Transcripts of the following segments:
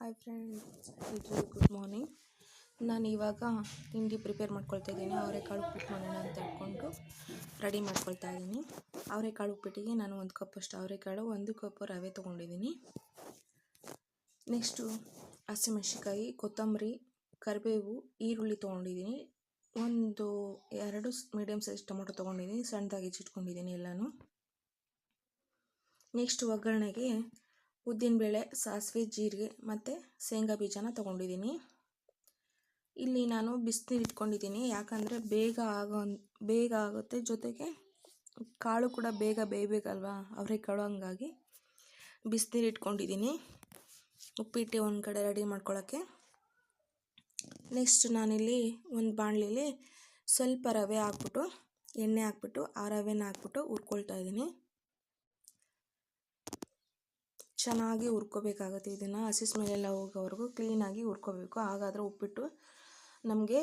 Hi friends ಎಲ್ರಿಗೂ good morning ನಾನು ಇವಾಗ ತಿಂಡಿ ಪ್ರಿಪೇರ್ ಮಾಡ್ಕೊಳ್ತಾ ಇದ್ದೀನಿ. ಅವರೆಕಾಳು ಉಪ್ಪಿಟ್ಟು ಮಾಡೋಣ ಅಂತ ಹೇಳ್ಕೊಂಡು ರೆಡಿ ಮಾಡ್ಕೊಳ್ತಾ ಇದ್ದೀನಿ. ಅವರೆಕಾಳು ಉಪ್ಪಿಟ್ಟಿಗೆ ನಾನು ಒಂದು ಕಪ್ಪಷ್ಟು ಅವರೆಕಾಳು, ಒಂದು ಕಪ್ ರವೆ ತೊಗೊಂಡಿದ್ದೀನಿ. ನೆಕ್ಸ್ಟು ಹಸಿಮೆಣ್ಸಿಕಾಯಿ ಕೊತ್ತಂಬರಿ, ಕರಿಬೇವು, ಈರುಳ್ಳಿ ತೊಗೊಂಡಿದ್ದೀನಿ. ಒಂದು ಎರಡು ಮೀಡಿಯಮ್ ಸೈಜ್ ಟೊಮೊಟೊ ತೊಗೊಂಡಿದ್ದೀನಿ. ಸಣ್ಣದಾಗಿ ಹೆಚ್ಚಿಟ್ಕೊಂಡಿದ್ದೀನಿ ಎಲ್ಲನೂ. ನೆಕ್ಸ್ಟ್ ಒಗ್ಗರಣೆಗೆ ಉದ್ದಿನಬೇಳೆ, ಸಾಸಿವೆ, ಜೀರಿಗೆ ಮತ್ತು ಶೇಂಗಾ ಬೀಜನ ತೊಗೊಂಡಿದ್ದೀನಿ. ಇಲ್ಲಿ ನಾನು ಬಿಸಿನೀರು ಇಟ್ಕೊಂಡಿದ್ದೀನಿ. ಯಾಕಂದರೆ ಬೇಗ ಆಗೋ ಬೇಗ ಆಗುತ್ತೆ. ಜೊತೆಗೆ ಕಾಳು ಕೂಡ ಬೇಗ ಬೇಯಬೇಕಲ್ವಾ? ಅವರೆಕಾಳು ಹಂಗಾಗಿ ಬಿಸಿನೀರು ಇಟ್ಕೊಂಡಿದ್ದೀನಿ. ಉಪ್ಪಿಟ್ಟು ಒಂದು ಕಡೆ ರೆಡಿ ಮಾಡ್ಕೊಳ್ಳೋಕ್ಕೆ ನೆಕ್ಸ್ಟ್ ನಾನಿಲ್ಲಿ ಒಂದು ಬಾಣಲಿಲಿ ಸ್ವಲ್ಪ ರವೆ ಹಾಕ್ಬಿಟ್ಟು, ಎಣ್ಣೆ ಹಾಕ್ಬಿಟ್ಟು, ಆ ರವೆನ ಹಾಕ್ಬಿಟ್ಟು ಹುರ್ಕೊಳ್ತಾ ಇದ್ದೀನಿ. ಚೆನ್ನಾಗಿ ಹುರ್ಕೋಬೇಕಾಗುತ್ತೆ ಇದನ್ನು. ಹಸಿ ಸ್ಮೆಲ್ಲೆಲ್ಲ ಹೋಗೋವರೆಗೂ ಕ್ಲೀನಾಗಿ ಹುರ್ಕೋಬೇಕು. ಹಾಗಾದರೆ ಉಪ್ಪಿಟ್ಟು ನಮಗೆ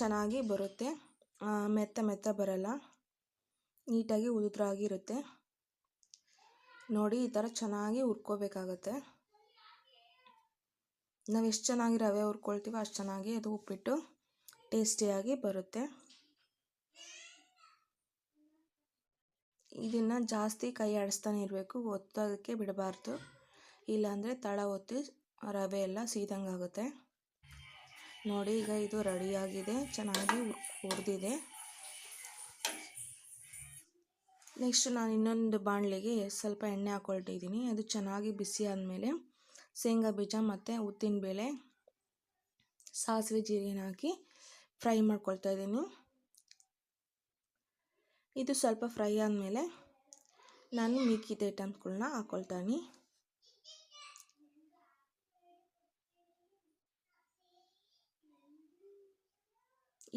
ಚೆನ್ನಾಗಿ ಬರುತ್ತೆ. ಮೆತ್ತ ಮೆತ್ತ ಬರಲ್ಲ. ನೀಟಾಗಿ ಉದುರಾಗಿರುತ್ತೆ ನೋಡಿ, ಈ ಥರ ಚೆನ್ನಾಗಿ ಹುರ್ಕೋಬೇಕಾಗತ್ತೆ. ನಾವು ಎಷ್ಟು ಚೆನ್ನಾಗಿ ರವೆ ಹುರ್ಕೊಳ್ತೀವೋ ಅಷ್ಟು ಚೆನ್ನಾಗಿ ಅದು ಉಪ್ಪಿಟ್ಟು ಟೇಸ್ಟಿಯಾಗಿ ಬರುತ್ತೆ. ಇದನ್ನು ಜಾಸ್ತಿ ಕೈ ಆಡಿಸ್ತಾನೆ ಇರಬೇಕು. ಒತ್ತೋದಕ್ಕೆ ಬಿಡಬಾರ್ದು. ಇಲ್ಲಾಂದರೆ ತಳ ಒತ್ತಿ ರವೆ ಎಲ್ಲ ಸೀದಂಗೆ ಆಗುತ್ತೆ ನೋಡಿ, ಈಗ ಇದು ರೆಡಿಯಾಗಿದೆ. ಚೆನ್ನಾಗಿ ಹುರಿದಿದೆ. ನೆಕ್ಸ್ಟ್ ನಾನು ಇನ್ನೊಂದು ಬಾಣಲೆಗೆ ಸ್ವಲ್ಪ ಎಣ್ಣೆ ಹಾಕ್ಕೊಳ್ತಿದ್ದೀನಿ ಅದು ಚೆನ್ನಾಗಿ ಬಿಸಿ ಆದಮೇಲೆ ಶೇಂಗಾ ಬೀಜ ಮತ್ತು ಉದ್ದಿನಬೇಳೆ ಸಾಸಿವೆ ಜೀರಿಗೆ ಹಾಕಿ ಫ್ರೈ ಮಾಡ್ಕೊಳ್ತಾ ಇದ್ದೀನಿ. ಇದು ಸ್ವಲ್ಪ ಫ್ರೈ ಆದಮೇಲೆ ನಾನು ಮಿಕ್ಕಿದ ಐಟಮ್ಸ್ಗಳನ್ನ ಹಾಕ್ಕೊಳ್ತಾ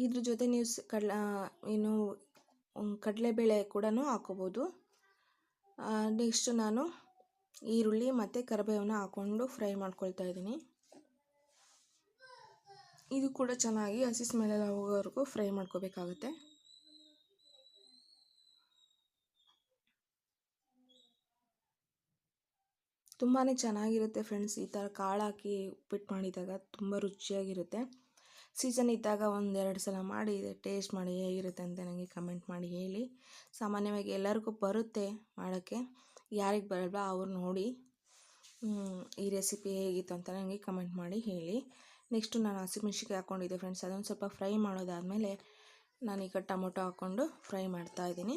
ಇದ್ರ ಜೊತೆ ನೀವು ಕಡ್ಲ ಏನು ಕಡಲೆಬೇಳೆ ಕೂಡ ಹಾಕೋಬೋದು. ನೆಕ್ಸ್ಟ್ ನಾನು ಈರುಳ್ಳಿ ಮತ್ತು ಕರಿಬೇವನ್ನ ಹಾಕ್ಕೊಂಡು ಫ್ರೈ ಮಾಡ್ಕೊಳ್ತಾ ಇದ್ದೀನಿ. ಇದು ಕೂಡ ಚೆನ್ನಾಗಿ ಹಸಿ ಸ್ಮೆಲ್ಲೆಲ್ಲ ಹೋಗೋವರೆಗೂ ಫ್ರೈ ಮಾಡ್ಕೋಬೇಕಾಗುತ್ತೆ. ತುಂಬಾ ಚೆನ್ನಾಗಿರುತ್ತೆ ಫ್ರೆಂಡ್ಸ್ ಈ ಥರ ಕಾಳು ಹಾಕಿ ಉಪ್ಪಿಟ್ಟು ಮಾಡಿದಾಗ. ತುಂಬ ರುಚಿಯಾಗಿರುತ್ತೆ. ಸೀಸನ್ ಇದ್ದಾಗ ಒಂದೆರಡು ಸಲ ಮಾಡಿ ಟೇಸ್ಟ್ ಮಾಡಿ ಹೇಗಿರುತ್ತೆ ಅಂತ ನನಗೆ ಕಮೆಂಟ್ ಮಾಡಿ ಹೇಳಿ. ಸಾಮಾನ್ಯವಾಗಿ ಎಲ್ಲರಿಗೂ ಬರುತ್ತೆ ಮಾಡೋಕ್ಕೆ. ಯಾರಿಗೆ ಬರಲ್ವ ಅವ್ರು ನೋಡಿ ಈ ರೆಸಿಪಿ ಹೇಗಿತ್ತು ಅಂತ ನನಗೆ ಕಮೆಂಟ್ ಮಾಡಿ ಹೇಳಿ. ನೆಕ್ಸ್ಟು ನಾನು ಹಸಿಮೆಣ್ಸಿಕಾಯಿ ಹಾಕ್ಕೊಂಡಿದ್ದೆ ಫ್ರೆಂಡ್ಸ್. ಅದೊಂದು ಸ್ವಲ್ಪ ಫ್ರೈ ಮಾಡೋದಾದಮೇಲೆ ನಾನೀಗ ಟೊಮೊಟೊ ಹಾಕ್ಕೊಂಡು ಫ್ರೈ ಮಾಡ್ತಾ ಇದ್ದೀನಿ.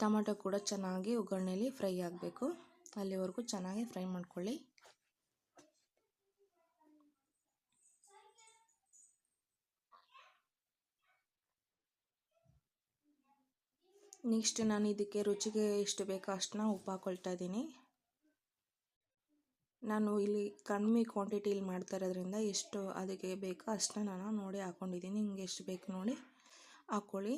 ಟೊಮೊಟೊ ಕೂಡ ಚೆನ್ನಾಗಿ ಒಗ್ಗರಣೆಯಲ್ಲಿ ಫ್ರೈ ಆಗಬೇಕು. ಅಲ್ಲಿವರೆಗೂ ಚೆನ್ನಾಗಿ ಫ್ರೈ ಮಾಡ್ಕೊಳ್ಳಿ. ನೆಕ್ಸ್ಟ್ ನಾನು ಇದಕ್ಕೆ ರುಚಿಗೆ ಎಷ್ಟು ಬೇಕೋ ಅಷ್ಟನ್ನ ಉಪ್ಪು ಹಾಕ್ಕೊಳ್ತಾ ಇದ್ದೀನಿ. ನಾನು ಇಲ್ಲಿ ಕಡಿಮೆ ಕ್ವಾಂಟಿಟಿಲಿ ಮಾಡ್ತಾ ಇರೋದ್ರಿಂದ ಎಷ್ಟು ಅದಕ್ಕೆ ಬೇಕೋ ಅಷ್ಟನ್ನ ನಾನು ನೋಡಿ ಹಾಕ್ಕೊಂಡಿದ್ದೀನಿ ನಿಮ್ಗೆ ಎಷ್ಟು ಬೇಕು ನೋಡಿ ಹಾಕ್ಕೊಳ್ಳಿ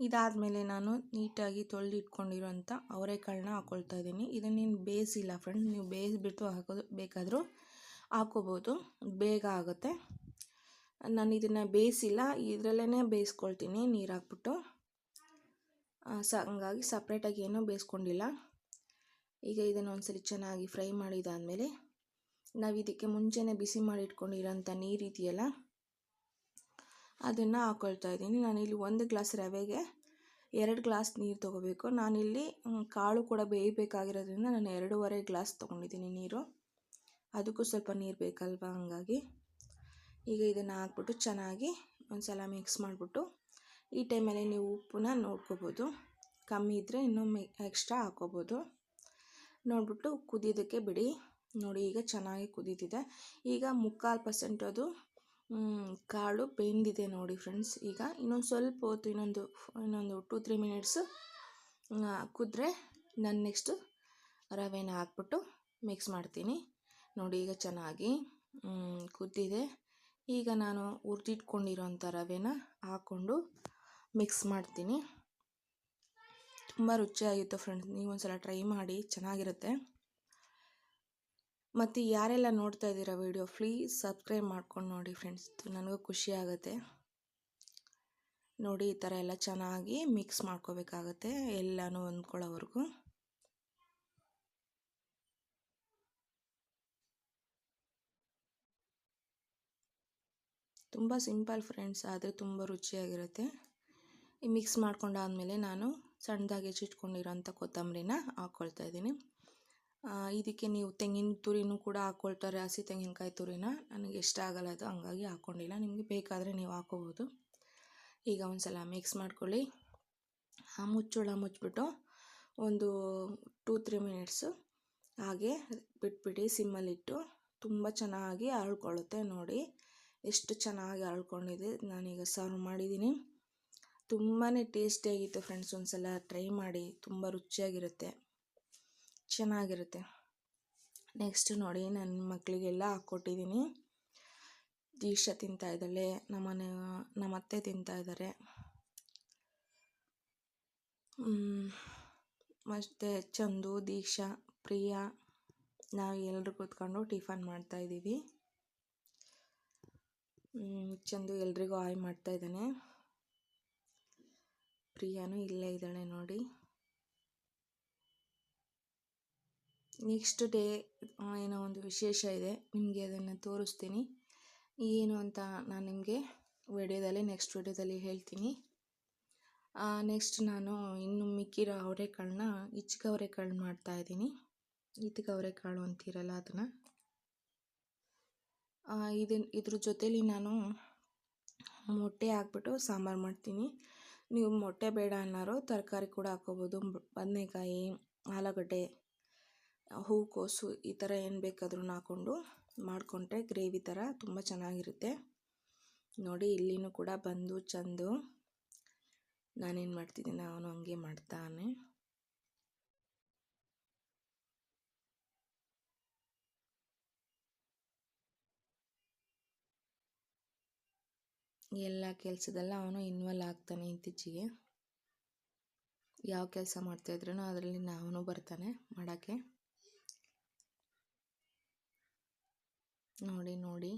ಇದಾದಮೇಲೆ ನಾನು ನೀಟಾಗಿ ತೊಳೆದಿಟ್ಕೊಂಡಿರೋಂಥ ಅವರೆಕಾಳನ್ನ ಹಾಕ್ಕೊಳ್ತಾ ಇದ್ದೀನಿ. ಇದನ್ನೇನು ಬೇಯಿಸಿಲ್ಲ ಫ್ರೆಂಡ್ ನೀವು ಬೇಯಿಸಿಬಿಟ್ಟು ಹಾಕೋದು ಬೇಕಾದರೂ ಹಾಕೋಬೋದು. ಬೇಗ ಆಗುತ್ತೆ. ನಾನು ಇದನ್ನು ಬೇಯಿಸಿಲ್ಲ ಇದರಲ್ಲೇ ಬೇಯಿಸ್ಕೊಳ್ತೀನಿ ನೀರು ಹಾಕ್ಬಿಟ್ಟು. ಸ, ಹಂಗಾಗಿ ಸಪ್ರೇಟಾಗಿ ಏನೂ ಬೇಯಿಸ್ಕೊಂಡಿಲ್ಲ. ಈಗ ಇದನ್ನು ಒಂದ್ಸಲಿ ಚೆನ್ನಾಗಿ ಫ್ರೈ ಮಾಡಿದಾದಮೇಲೆ ನಾವು ಇದಕ್ಕೆ ಮುಂಚೆನೇ ಬಿಸಿ ಮಾಡಿ ಇಟ್ಕೊಂಡಿರೋಂಥ ನೀರು ಇದೆಯಲ್ಲ ಅದನ್ನು ಹಾಕ್ಕೊಳ್ತಾ ಇದ್ದೀನಿ. ನಾನಿಲ್ಲಿ ಒಂದು ಗ್ಲಾಸ್ ರವೆಗೆ ಎರಡು ಗ್ಲಾಸ್ ನೀರು ತೊಗೋಬೇಕು. ನಾನಿಲ್ಲಿ ಕಾಳು ಕೂಡ ಬೇಯಬೇಕಾಗಿರೋದ್ರಿಂದ ನಾನು ಎರಡೂವರೆ ಗ್ಲಾಸ್ ತೊಗೊಂಡಿದ್ದೀನಿ ನೀರು. ಅದಕ್ಕೂ ಸ್ವಲ್ಪ ನೀರು ಬೇಕಲ್ವ ಹಂಗಾಗಿ. ಈಗ ಇದನ್ನು ಹಾಕ್ಬಿಟ್ಟು ಚೆನ್ನಾಗಿ ಒಂದು ಸಲ ಮಿಕ್ಸ್ ಮಾಡಿಬಿಟ್ಟು ಈ ಟೈಮಲ್ಲಿ ನೀವು ಉಪ್ಪನ್ನ ನೋಡ್ಕೋಬೋದು. ಕಮ್ಮಿ ಇದ್ದರೆ ಇನ್ನೂ ಎಕ್ಸ್ಟ್ರಾ ಹಾಕ್ಕೋಬೋದು ನೋಡಿಬಿಟ್ಟು ಕುದಿಯೋದಕ್ಕೆ ಬಿಡಿ. ನೋಡಿ ಈಗ ಚೆನ್ನಾಗಿ ಕುದೀತಿದೆ. ಈಗ ಮುಕ್ಕಾಲು ಪರ್ಸೆಂಟ್ ಅದು ಕಾಳು ಬೆಂದಿದೆ ನೋಡಿ ಫ್ರೆಂಡ್ಸ್ ಈಗ ಇನ್ನೊಂದು ಸ್ವಲ್ಪ ಹೊತ್ತು, ಇನ್ನೊಂದು ಇನ್ನೊಂದು ಟೂ ತ್ರೀ ಮಿನಿಟ್ಸು ಕುದ್ರೆ ನಾನು ನೆಕ್ಸ್ಟು ರವೆನ ಹಾಕ್ಬಿಟ್ಟು ಮಿಕ್ಸ್ ಮಾಡ್ತೀನಿ. ನೋಡಿ ಈಗ ಚೆನ್ನಾಗಿ ಕುದ್ದಿದೆ. ಈಗ ನಾನು ಹುರಿದಿಟ್ಕೊಂಡಿರೋಂಥ ರವೆನ ಹಾಕ್ಕೊಂಡು ಮಿಕ್ಸ್ ಮಾಡ್ತೀನಿ. ತುಂಬ ರುಚಿಯಾಗಿತ್ತು ಫ್ರೆಂಡ್ಸ್ ನೀವು ಒಂದು ಸಲ ಟ್ರೈ ಮಾಡಿ, ಚೆನ್ನಾಗಿರುತ್ತೆ. ಮತ್ತು ಯಾರೆಲ್ಲ ನೋಡ್ತಾ ಇದ್ದೀರಾ ವಿಡಿಯೋ, ಪ್ಲೀಸ್ ಸಬ್ಸ್ಕ್ರೈಬ್ ಮಾಡ್ಕೊಂಡು ನೋಡಿ ಫ್ರೆಂಡ್ಸ್. ನನಗೂ ಖುಷಿ ಆಗುತ್ತೆ. ನೋಡಿ, ಈ ಥರ ಎಲ್ಲ ಚೆನ್ನಾಗಿ ಮಿಕ್ಸ್ ಮಾಡ್ಕೋಬೇಕಾಗತ್ತೆ ಎಲ್ಲನೂ ಹೊಂದ್ಕೊಳ್ಳೋವರೆಗೂ. ತುಂಬ ಸಿಂಪಲ್ ಫ್ರೆಂಡ್ಸ್, ಆದರೆ ತುಂಬ ರುಚಿಯಾಗಿರುತ್ತೆ. ಈ ಮಿಕ್ಸ್ ಮಾಡ್ಕೊಂಡಾದಮೇಲೆ ನಾನು ಸಣ್ಣದಾಗಿ ಹೆಚ್ಚಿಟ್ಕೊಂಡಿರೋಂಥ ಕೊತ್ತಂಬರಿನ ಹಾಕ್ಕೊಳ್ತಾ ಇದ್ದೀನಿ. ಇದಕ್ಕೆ ನೀವು ತೆಂಗಿನ ತುರಿನೂ ಕೂಡ ಹಾಕ್ಕೊಳ್ತಾರೆ ಹಸಿ ತೆಂಗಿನಕಾಯಿ ತುರಿನ. ನನಗೆ ಇಷ್ಟ ಆಗಲ್ಲ ಅದು, ಹಂಗಾಗಿ ಹಾಕ್ಕೊಂಡಿಲ್ಲ ನಿಮಗೆ ಬೇಕಾದರೆ ನೀವು ಹಾಕೋಬೋದು. ಈಗ ಒಂದು ಸಲ ಮಿಕ್ಸ್ ಮಾಡ್ಕೊಳ್ಳಿ. ಆ ಮುಚ್ಚಳ ಮುಚ್ಚಿಬಿಟ್ಟು ಒಂದು ಟೂ ತ್ರೀ ಮಿನಿಟ್ಸು ಹಾಗೆ ಬಿಟ್ಬಿಡಿ, ಸಿಮ್ಮಲ್ಲಿಟ್ಟು. ತುಂಬ ಚೆನ್ನಾಗಿ ಅರಳ್ಕೊಳ್ಳುತ್ತೆ ನೋಡಿ. ಎಷ್ಟು ಚೆನ್ನಾಗಿ ಅರಳ್ಕೊಂಡಿದೆ, ನಾನೀಗ ಸರ್ವ್ ಮಾಡಿದ್ದೀನಿ. ತುಂಬಾ ಟೇಸ್ಟಿಯಾಗಿತ್ತು ಫ್ರೆಂಡ್ಸ್ ಒಂದು ಸಲ ಟ್ರೈ ಮಾಡಿ. ತುಂಬ ರುಚಿಯಾಗಿರುತ್ತೆ. ಚೆನ್ನಾಗಿರುತ್ತೆ. ನೆಕ್ಸ್ಟ್ ನೋಡಿ ನನ್ನ ಮಕ್ಕಳಿಗೆಲ್ಲ ಹಾಕ್ಕೊಟ್ಟಿದ್ದೀನಿ ದೀಕ್ಷಾ ತಿಂತಾ ಇದ್ದಾಳೆ ನಮ್ಮನೆ ನಮ್ಮ ಅತ್ತೆ ತಿಂತಾ ಇದ್ದಾರೆ. ಮತ್ತು ಚಂದು, ದೀಕ್ಷಾ, ಪ್ರಿಯಾ, ನಾವು ಎಲ್ಲರೂ ಕೂತ್ಕೊಂಡು ಟಿಫನ್ ಮಾಡ್ತಾಯಿದ್ದೀವಿ ಚಂದು ಎಲ್ರಿಗೂ ಆಯ್ ಮಾಡ್ತಾ ಇದ್ದಾನೆ. ಪ್ರಿಯಾನು ಇಲ್ಲೇ ಇದ್ದಾಳೆ ನೋಡಿ. ನೆಕ್ಸ್ಟ್ ಡೇ ಏನೋ ಒಂದು ವಿಶೇಷ ಇದೆ, ನಿಮಗೆ ಅದನ್ನು ತೋರಿಸ್ತೀನಿ. ಏನು ಅಂತ ನಾನು ನಿಮಗೆ ವಿಡಿಯೋದಲ್ಲಿ, ನೆಕ್ಸ್ಟ್ ವಿಡಿಯೋದಲ್ಲಿ ಹೇಳ್ತೀನಿ. ನೆಕ್ಸ್ಟ್ ನಾನು ಇನ್ನು ಮಿಕ್ಕಿರೋ ಅವರೆಕಾಳನ್ನ ಇಚ್ಕ ಅವರೆಕಾಳು ಮಾಡ್ತಾಯಿದ್ದೀನಿ ಇತ್ಕ ಅವರೆಕಾಳು ಅಂತೀರಲ್ಲ ಅದನ್ನು. ಇದನ್ನ ಇದ್ರ ಜೊತೇಲಿ ನಾನು ಮೊಟ್ಟೆ ಹಾಕ್ಬಿಟ್ಟು ಸಾಂಬಾರು ಮಾಡ್ತೀನಿ. ನೀವು ಮೊಟ್ಟೆ ಬೇಡ ಅನ್ನೋರು ತರಕಾರಿ ಕೂಡ ಹಾಕ್ಕೋಬೋದು ಬದನೆಕಾಯಿ, ಆಲೂಗಡ್ಡೆ ಹೂಕೋಸು ಈ ಥರ ಏನು ಬೇಕಾದ್ರೂ ಹಾಕ್ಕೊಂಡು ಮಾಡಿಕೊಂಡ್ರೆ ಗ್ರೇವಿ ಥರ ತುಂಬ ಚೆನ್ನಾಗಿರುತ್ತೆ. ನೋಡಿ, ಇಲ್ಲಿನೂ ಕೂಡ ಬಂದು ಚಂದು ನಾನೇನು ಮಾಡ್ತಿದ್ದೀನಿ, ಅವನು ಹಂಗೆ ಮಾಡ್ತಾನೆ. ಎಲ್ಲ ಕೆಲಸದಲ್ಲ ಅವನು ಇನ್ವಾಲ್ವ್ ಆಗ್ತಾನೆ ಇತ್ತೀಚೆಗೆ. ಯಾವ ಕೆಲಸ ಮಾಡ್ತಾಯಿದ್ರೂ ಅದರಲ್ಲಿ ಅವನು ಬರ್ತಾನೆ ಮಾಡೋಕ್ಕೆ. ನೋಡಿ ನೋಡಿ.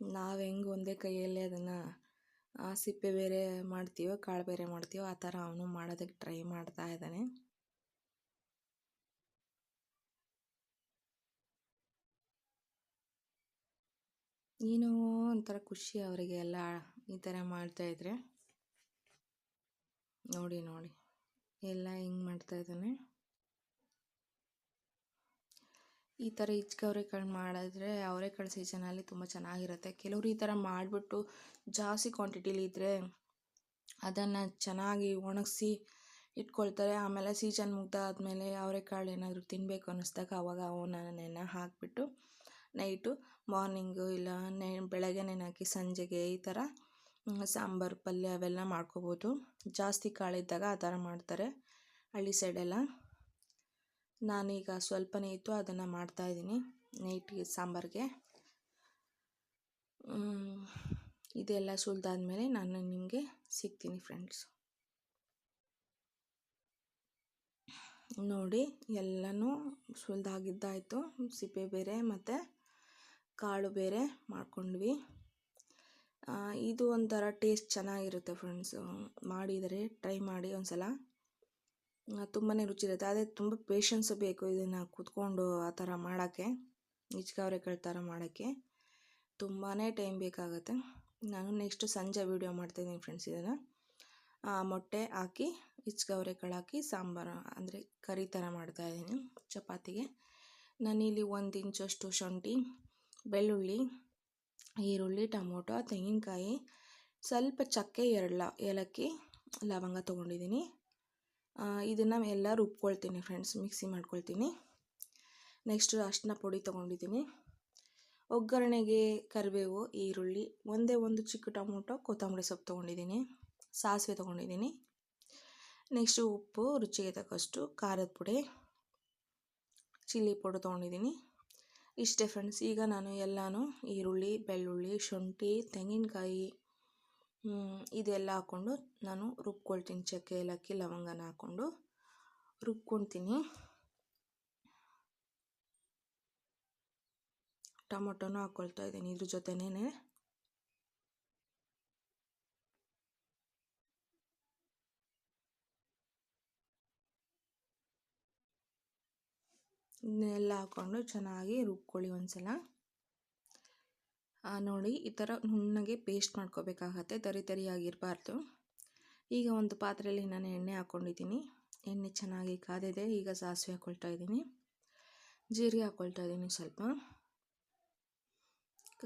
ನಾವು ಹೆಂಗೆ ಒಂದೇ ಕೈಯಲ್ಲೇ ಅದನ್ನು ಸಿಪ್ಪೆ ಬೇರೆ ಮಾಡ್ತೀವೋ, ಕಾಳು ಬೇರೆ ಮಾಡ್ತೀವೋ, ಆ ಥರ ಅವನು ಮಾಡೋದಕ್ಕೆ ಟ್ರೈ ಮಾಡ್ತಾ ಇದ್ದಾನೆ. ಏನೋ ಒಂಥರ ಖುಷಿ ಅವರಿಗೆ ಎಲ್ಲ ಈ ಥರ ಮಾಡ್ತಾಯಿದ್ರೆ ನೋಡಿ ನೋಡಿ. ಎಲ್ಲ ಮಾಡ್ತಾ ಮಾಡ್ತಾಯಿದ್ದಾನೆ ಈ ಥರ ಹಿಚ್ಕೆ ಅವರೆಕಾಳು ಮಾಡಿದ್ರೆ ಅವರೆಕಾಳು ಸೀಸನಲ್ಲಿ ತುಂಬ ಚೆನ್ನಾಗಿರುತ್ತೆ. ಕೆಲವರು ಈ ಥರ ಮಾಡಿಬಿಟ್ಟು ಜಾಸ್ತಿ ಕ್ವಾಂಟಿಟಿಲಿ ಇದ್ದರೆ ಅದನ್ನು ಚೆನ್ನಾಗಿ ಒಣಗಿಸಿ ಇಟ್ಕೊಳ್ತಾರೆ. ಆಮೇಲೆ ಸೀಸನ್ ಮುಗ್ದಾದಮೇಲೆ ಅವರೆಕಾಳು ಏನಾದರೂ ತಿನ್ನಬೇಕು ಅನ್ನಿಸ್ದಾಗ ಅವಾಗ ಅವನ್ನ ನೆನೆ ಹಾಕಿಬಿಟ್ಟು ನೈಟು ಮಾರ್ನಿಂಗು ಇಲ್ಲ ನೆ ಬೆಳಗ್ಗೆ ನೆನೆ ಹಾಕಿ ಸಂಜೆಗೆ ಈ ಥರ ಸಾಂಬಾರು, ಪಲ್ಯ ಅವೆಲ್ಲ ಮಾಡ್ಕೋಬೋದು. ಜಾಸ್ತಿ ಕಾಳಿದ್ದಾಗ ಆ ಥರ ಮಾಡ್ತಾರೆ. ಹಳ್ಳಿ ಸೈಡೆಲ್ಲ ನಾನೀಗ ಸ್ವಲ್ಪನೇ ಇತ್ತು ಅದನ್ನು ಮಾಡ್ತಾಯಿದ್ದೀನಿ ನೈಟ್ಗೆ ಸಾಂಬಾರಿಗೆ. ಇದೆಲ್ಲ ಸುಲಿದಾದ್ಮೇಲೆ ನಾನು ನಿಮಗೆ ಸಿಗ್ತೀನಿ ಫ್ರೆಂಡ್ಸ್ ನೋಡಿ, ಎಲ್ಲನೂ ಸುಲಿದಾಗಿದ್ದಾಯಿತು. ಸಿಪ್ಪೆ ಬೇರೆ ಮತ್ತು ಕಾಳು ಬೇರೆ ಮಾಡ್ಕೊಂಡ್ವಿ. ಇದು ಒಂಥರ ಟೇಸ್ಟ್ ಚೆನ್ನಾಗಿರುತ್ತೆ ಫ್ರೆಂಡ್ಸು ಮಾಡಿದರೆ ಟ್ರೈ ಮಾಡಿ ಒಂದು ಸಲ ತುಂಬಾ ರುಚಿ ಇರುತ್ತೆ. ಅದೇ ತುಂಬ ಪೇಷನ್ಸ್ ಬೇಕು ಇದನ್ನು ಕೂತ್ಕೊಂಡು ಆ ಥರ ಮಾಡೋಕ್ಕೆ ನಿಜ್ಕಾವ್ರೆಕಾಳು ಥರ ಮಾಡೋಕ್ಕೆ. ತುಂಬಾ ಟೈಮ್ ಬೇಕಾಗುತ್ತೆ. ನಾನು ನೆಕ್ಸ್ಟ್ ಸಂಜೆ ವೀಡಿಯೋ ಮಾಡ್ತಾಯಿದ್ದೀನಿ ಫ್ರೆಂಡ್ಸ್ ಇದನ್ನು. ಮೊಟ್ಟೆ ಹಾಕಿ ಕಾಳು ಹಾಕಿ ಸಾಂಬಾರು, ಅಂದರೆ ಕರಿ ಥರ ಮಾಡ್ತಾಯಿದ್ದೀನಿ ಚಪಾತಿಗೆ. ನಾನಿಲ್ಲಿ ಒಂದು ಇಂಚಷ್ಟು ಶುಂಠಿ, ಬೆಳ್ಳುಳ್ಳಿ, ಈರುಳ್ಳಿ, ಟೊಮೊಟೊ, ತೆಂಗಿನಕಾಯಿ, ಸ್ವಲ್ಪ ಚಕ್ಕೆ ಎರಡು ಲ ಏಲಕ್ಕಿ, ಲವಂಗ ತೊಗೊಂಡಿದ್ದೀನಿ. ಇದನ್ನು ಎಲ್ಲ ರುಬ್ಕೊಳ್ತೀನಿ ಫ್ರೆಂಡ್ಸ್ ಮಿಕ್ಸಿ ಮಾಡ್ಕೊಳ್ತೀನಿ. ನೆಕ್ಸ್ಟ್ ಅರಿಶಿನ ಪುಡಿ ತೊಗೊಂಡಿದ್ದೀನಿ. ಒಗ್ಗರಣೆಗೆ ಕರಿಬೇವು, ಈರುಳ್ಳಿ, ಒಂದೇ ಒಂದು ಚಿಕ್ಕ ಟೊಮೊಟೊ, ಕೊತ್ತಂಬರಿ ಸೊಪ್ಪು ತೊಗೊಂಡಿದ್ದೀನಿ. ಸಾಸಿವೆ ತೊಗೊಂಡಿದ್ದೀನಿ. ನೆಕ್ಸ್ಟು ಉಪ್ಪು, ರುಚಿಗೆ ತಕ್ಕಷ್ಟು ಖಾರದ ಪುಡಿ ಚಿಲ್ಲಿ ಪೌಡರ್ ತೊಗೊಂಡಿದ್ದೀನಿ. ಇಷ್ಟೇ ಫ್ರೆಂಡ್ಸ್ ಈಗ ನಾನು ಎಲ್ಲನೂ ಈರುಳ್ಳಿ, ಬೆಳ್ಳುಳ್ಳಿ, ಶುಂಠಿ, ತೆಂಗಿನಕಾಯಿ ಇದೆಲ್ಲ ಹಾಕ್ಕೊಂಡು ನಾನು ರುಬ್ಕೊಳ್ತೀನಿ. ಚಕ್ಕೆ, ಏಲಕ್ಕಿ, ಲವಂಗನ ಹಾಕ್ಕೊಂಡು ರುಬ್ಕೊತೀನಿ ಟೊಮೊಟೊನೂ ಹಾಕ್ಕೊಳ್ತಾ ಇದ್ದೀನಿ ಇದ್ರ ಜೊತೆನೇ ಇದನ್ನೆಲ್ಲ ಹಾಕ್ಕೊಂಡು ಚೆನ್ನಾಗಿ ರುಬ್ಕೊಳ್ಳಿ ಒಂದ್ಸಲ. ನೋಡಿ, ಈ ಥರ ನುಣ್ಣಗೆ ಪೇಸ್ಟ್ ಮಾಡ್ಕೋಬೇಕಾಗತ್ತೆ, ತರಿ ತರಿಯಾಗಿರಬಾರ್ದು. ಈಗ ಒಂದು ಪಾತ್ರೆಯಲ್ಲಿ ನಾನು ಎಣ್ಣೆ ಹಾಕ್ಕೊಂಡಿದ್ದೀನಿ. ಎಣ್ಣೆ ಚೆನ್ನಾಗಿ ಕಾದಿದೆ, ಈಗ ಸಾಸಿವೆ ಹಾಕ್ಕೊಳ್ತಾ ಇದ್ದೀನಿ. ಜೀರಿಗೆ ಹಾಕ್ಕೊಳ್ತಾ ಇದ್ದೀನಿ ಸ್ವಲ್ಪ.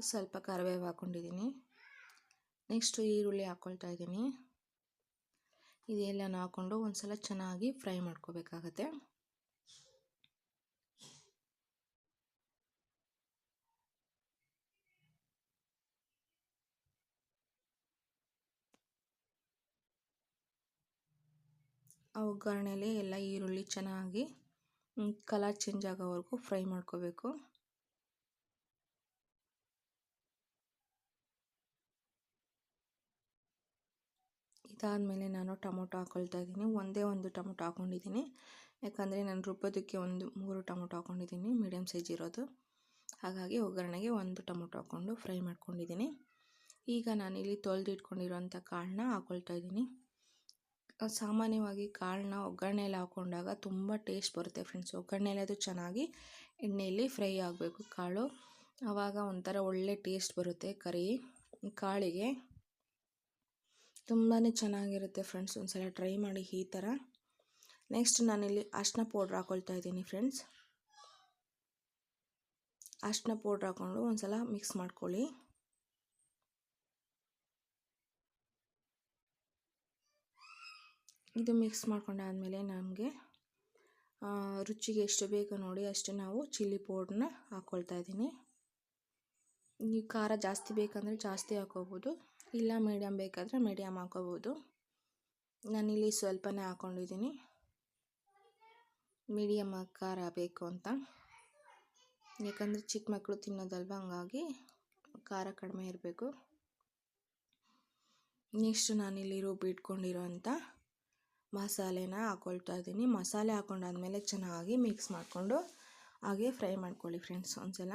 ಸ್ವಲ್ಪ ಕರಿಬೇವು ಹಾಕ್ಕೊಂಡಿದ್ದೀನಿ. ನೆಕ್ಸ್ಟು ಈರುಳ್ಳಿ ಹಾಕ್ಕೊಳ್ತಾ ಇದ್ದೀನಿ. ಇದೆಲ್ಲನೂ ಹಾಕ್ಕೊಂಡು ಒಂದು ಸಲ ಚೆನ್ನಾಗಿ ಫ್ರೈ ಮಾಡ್ಕೋಬೇಕಾಗತ್ತೆ. ಆ ಒಗ್ಗರಣೆಯಲ್ಲಿ ಎಲ್ಲ ಈರುಳ್ಳಿ ಚೆನ್ನಾಗಿ ಕಲರ್ ಚೇಂಜ್ ಆಗೋವರೆಗೂ ಫ್ರೈ ಮಾಡ್ಕೋಬೇಕು. ಇದಾದಮೇಲೆ ನಾನು ಟೊಮೊಟೊ ಹಾಕ್ಕೊಳ್ತಾ ಇದ್ದೀನಿ. ಒಂದೇ ಒಂದು ಟೊಮೊಟೊ ಹಾಕ್ಕೊಂಡಿದ್ದೀನಿ ಯಾಕಂದರೆ ನಾನು ರುಬ್ಬೋದಕ್ಕೆ ಒಂದು ಮೂರು ಟೊಮೊಟೊ ಹಾಕ್ಕೊಂಡಿದ್ದೀನಿ ಮೀಡಿಯಮ್ ಸೈಜ್ ಇರೋದು. ಹಾಗಾಗಿ ಒಗ್ಗರಣೆಗೆ ಒಂದು ಟೊಮೊಟೊ ಹಾಕ್ಕೊಂಡು ಫ್ರೈ ಮಾಡ್ಕೊಂಡಿದ್ದೀನಿ. ಈಗ ನಾನಿಲ್ಲಿ ತೊಳೆದಿಟ್ಕೊಂಡಿರೋಂಥ ಕಾಳನ್ನ ಹಾಕ್ಕೊಳ್ತಾ ಇದ್ದೀನಿ. ಸಾಮಾನ್ಯವಾಗಿ ಕಾಳನ್ನ ಒಗ್ಗರಣೆಯಲ್ಲಿ ಹಾಕ್ಕೊಂಡಾಗ ತುಂಬ ಟೇಸ್ಟ್ ಬರುತ್ತೆ ಫ್ರೆಂಡ್ಸ್. ಒಗ್ಗರಣೆಯಲ್ಲಿ ಅದು ಚೆನ್ನಾಗಿ ಎಣ್ಣೆಯಲ್ಲಿ ಫ್ರೈ ಆಗಬೇಕು ಕಾಳು. ಆವಾಗ ಒಂಥರ ಒಳ್ಳೆ ಟೇಸ್ಟ್ ಬರುತ್ತೆ ಕರಿ. ಕಾಳಿಗೆ ತುಂಬಾ ಚೆನ್ನಾಗಿರುತ್ತೆ ಫ್ರೆಂಡ್ಸ್. ಒಂದ್ಸಲ ಟ್ರೈ ಮಾಡಿ ಈ ಥರ. ನೆಕ್ಸ್ಟ್ ನಾನಿಲ್ಲಿ ಅರ್ಶಿನ ಪೌಡ್ರ್ ಹಾಕ್ಕೊಳ್ತಾ ಇದ್ದೀನಿ ಫ್ರೆಂಡ್ಸ್. ಅರ್ಶಿನ ಪೌಡ್ರ್ ಹಾಕ್ಕೊಂಡು ಒಂದ್ಸಲ ಮಿಕ್ಸ್ ಮಾಡ್ಕೊಳ್ಳಿ. ಇದು ಮಿಕ್ಸ್ ಮಾಡ್ಕೊಂಡಾದಮೇಲೆ ನಮಗೆ ರುಚಿಗೆ ಎಷ್ಟು ಬೇಕು ನೋಡಿ ಅಷ್ಟು ನಾವು ಚಿಲ್ಲಿ ಪೌಡ್ರನ್ನ ಹಾಕ್ಕೊಳ್ತಾ ಇದ್ದೀನಿ. ನೀವು ಖಾರ ಜಾಸ್ತಿ ಬೇಕಂದರೆ ಜಾಸ್ತಿ ಹಾಕೋಬೋದು, ಇಲ್ಲ ಮೀಡಿಯಮ್ ಬೇಕಾದರೆ ಮೀಡಿಯಮ್ ಹಾಕೋಬೋದು. ನಾನಿಲ್ಲಿ ಸ್ವಲ್ಪನೇ ಹಾಕ್ಕೊಂಡಿದ್ದೀನಿ ಮೀಡಿಯಮ್ ಖಾರ ಬೇಕು ಅಂತ. ಯಾಕಂದರೆ ಚಿಕ್ಕ ಮಕ್ಕಳು ತಿನ್ನೋದಲ್ವ, ಹಂಗಾಗಿ ಖಾರ ಕಡಿಮೆ ಇರಬೇಕು. ನೆಕ್ಸ್ಟ್ ನಾನಿಲ್ಲಿ ರುಬ್ಬಿಟ್ಕೊಂಡಿರೋ ಅಂಥ ಮಸಾಲೆನ ಹಾಕ್ಕೊಳ್ತಾ ಇದ್ದೀನಿ. ಮಸಾಲೆ ಹಾಕೊಂಡಾದ್ಮೇಲೆ ಚೆನ್ನಾಗಿ ಮಿಕ್ಸ್ ಮಾಡಿಕೊಂಡು ಹಾಗೆ ಫ್ರೈ ಮಾಡ್ಕೊಳ್ಳಿ ಫ್ರೆಂಡ್ಸ್ ಒಂದ್ಸಲ.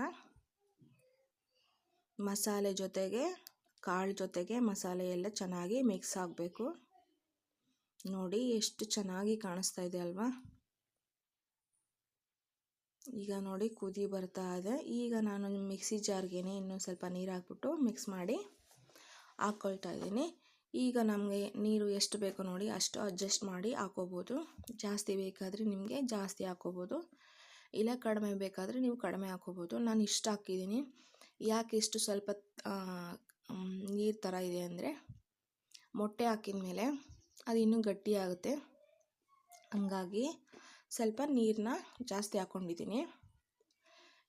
ಮಸಾಲೆ ಜೊತೆಗೆ, ಕಾಳು ಜೊತೆಗೆ ಮಸಾಲೆ ಎಲ್ಲ ಚೆನ್ನಾಗಿ ಮಿಕ್ಸ್ ಆಗಬೇಕು. ನೋಡಿ ಎಷ್ಟು ಚೆನ್ನಾಗಿ ಕಾಣಿಸ್ತಾ ಇದೆ ಅಲ್ವಾ? ಈಗ ನೋಡಿ ಕುದಿ ಬರ್ತಾ ಇದೆ. ಈಗ ನಾನು ಮಿಕ್ಸಿ ಜಾರ್ಗೆ ಇನ್ನೊಂದು ಸ್ವಲ್ಪ ನೀರು ಹಾಕ್ಬಿಟ್ಟು ಮಿಕ್ಸ್ ಮಾಡಿ ಹಾಕ್ಕೊಳ್ತಾ ಇದ್ದೀನಿ. ಈಗ ನಮಗೆ ನೀರು ಎಷ್ಟು ಬೇಕೋ ನೋಡಿ ಅಷ್ಟು ಅಡ್ಜಸ್ಟ್ ಮಾಡಿ ಹಾಕೋಬೋದು. ಜಾಸ್ತಿ ಬೇಕಾದರೆ ನಿಮಗೆ ಜಾಸ್ತಿ ಹಾಕೋಬೋದು. ಇಲ್ಲ ಕಡಿಮೆ ಬೇಕಾದರೆ ನೀವು ಕಡಿಮೆ ಹಾಕೋಬೋದು. ನಾನು ಇಷ್ಟು ಹಾಕಿದ್ದೀನಿ. ಯಾಕೆ ಇಷ್ಟು ಸ್ವಲ್ಪ ನೀರು ಥರ ಇದೆ ಅಂದರೆ ಮೊಟ್ಟೆ ಹಾಕಿದ ಮೇಲೆ ಅದು ಇನ್ನೂ ಗಟ್ಟಿಯಾಗುತ್ತೆ ಹಂಗಾಗಿ ಸ್ವಲ್ಪ ನೀರನ್ನ ಜಾಸ್ತಿ ಹಾಕ್ಕೊಂಡಿದ್ದೀನಿ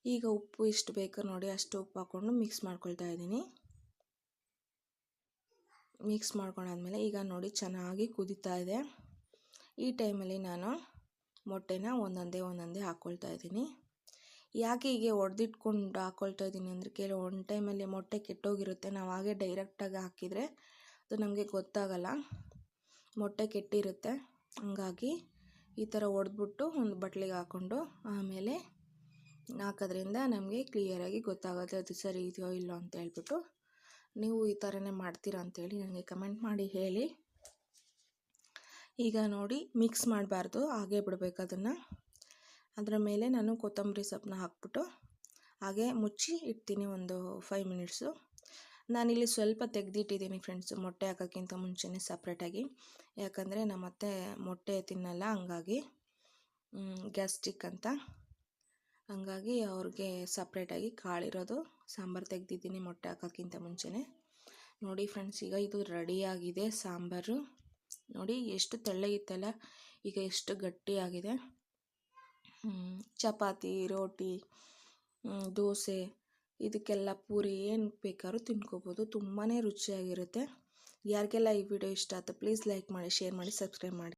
ಈಗ ಉಪ್ಪು ಎಷ್ಟು ಬೇಕೋ ನೋಡಿ ಅಷ್ಟು ಉಪ್ಪು ಹಾಕ್ಕೊಂಡು ಮಿಕ್ಸ್ ಮಾಡ್ಕೊಳ್ತಾ ಇದ್ದೀನಿ. ಮಿಕ್ಸ್ ಮಾಡ್ಕೊಂಡಾದ್ಮೇಲೆ ಈಗ ನೋಡಿ ಚೆನ್ನಾಗಿ ಕುದೀತಾ ಇದೆ. ಈ ಟೈಮಲ್ಲಿ ನಾನು ಮೊಟ್ಟೆನ ಒಂದೊಂದೇ ಒಂದೊಂದೇ ಹಾಕ್ಕೊಳ್ತಾ ಇದ್ದೀನಿ. ಯಾಕೆ ಹೀಗೆ ಒಡೆದಿಟ್ಕೊಂಡು ಹಾಕ್ಕೊಳ್ತಾ ಇದ್ದೀನಿ ಅಂದರೆ ಕೆಲವು ಒನ್ ಟೈಮಲ್ಲಿ ಮೊಟ್ಟೆ ಕೆಟ್ಟೋಗಿರುತ್ತೆ. ನಾವು ಹಾಗೆ ಡೈರೆಕ್ಟಾಗಿ ಹಾಕಿದರೆ ಅದು ನಮಗೆ ಗೊತ್ತಾಗಲ್ಲ. ಮೊಟ್ಟೆ ಕೆಟ್ಟಿರುತ್ತೆ. ಹಂಗಾಗಿ ಈ ಥರ ಒಡೆದ್ಬಿಟ್ಟು ಒಂದು ಬಟ್ಲಿಗೆ ಹಾಕ್ಕೊಂಡು ಆಮೇಲೆ ಹಾಕೋದ್ರಿಂದ ನಮಗೆ ಕ್ಲಿಯರಾಗಿ ಗೊತ್ತಾಗುತ್ತೆ ಅದು ಸರಿ ಇದೆಯೋ ಇಲ್ಲೋ ಅಂತ ಹೇಳ್ಬಿಟ್ಟು ನೀವು ಈ ಥರನೇ ಮಾಡ್ತೀರಾ ಅಂತೇಳಿ ನನಗೆ ಕಮೆಂಟ್ ಮಾಡಿ ಹೇಳಿ. ಈಗ ನೋಡಿ, ಮಿಕ್ಸ್ ಮಾಡಬಾರ್ದು, ಹಾಗೆ ಬಿಡಬೇಕು ಅದನ್ನು. ಅದರ ಮೇಲೆ ನಾನು ಕೊತ್ತಂಬರಿ ಸೊಪ್ಪನ್ನ ಹಾಕ್ಬಿಟ್ಟು ಹಾಗೆ ಮುಚ್ಚಿ ಇಡ್ತೀನಿ ಒಂದು ಫೈವ್ ಮಿನಿಟ್ಸು ನಾನಿಲ್ಲಿ ಸ್ವಲ್ಪ ತೆಗೆದಿಟ್ಟಿದ್ದೀನಿ ಫ್ರೆಂಡ್ಸು ಮೊಟ್ಟೆ ಹಾಕೋಕ್ಕಿಂತ ಮುಂಚೆನೇ ಸಪ್ರೇಟಾಗಿ ಯಾಕಂದರೆ ನಮ್ಮ ಅತ್ತೆ ಮೊಟ್ಟೆ ತಿನ್ನಲ್ಲ, ಹಂಗಾಗಿ ಗ್ಯಾಸ್ಟ್ರಿಕ್ ಅಂತ. ಹಂಗಾಗಿ ಅವ್ರಿಗೆ ಸಪ್ರೇಟಾಗಿ ಕಾಳಿರೋದು ಸಾಂಬಾರು ತೆಗೆದಿದ್ದೀನಿ ಮೊಟ್ಟೆ ಹಾಕೋಕ್ಕಿಂತ ಮುಂಚೆನೇ. ನೋಡಿ ಫ್ರೆಂಡ್ಸ್ ಈಗ ಇದು ರೆಡಿಯಾಗಿದೆ ಸಾಂಬಾರು. ನೋಡಿ ಎಷ್ಟು ತೆಳ್ಳಗಿತ್ತಲ್ಲ ಈಗ ಎಷ್ಟು ಗಟ್ಟಿಯಾಗಿದೆ ಚಪಾತಿ, ರೋಟಿ ದೋಸೆ, ಇದಕ್ಕೆಲ್ಲ ಪೂರಿ ಏನು ಬೇಕಾದ್ರೂ ತಿನ್ಕೋಬೋದು. ತುಂಬಾ ರುಚಿಯಾಗಿರುತ್ತೆ. ಯಾರಿಗೆಲ್ಲ ಈ ವಿಡಿಯೋ ಇಷ್ಟ ಆಯ್ತು ಪ್ಲೀಸ್ ಲೈಕ್ ಮಾಡಿ ಶೇರ್ ಮಾಡಿ ಸಬ್ಸ್ಕ್ರೈಬ್ ಮಾಡಿ.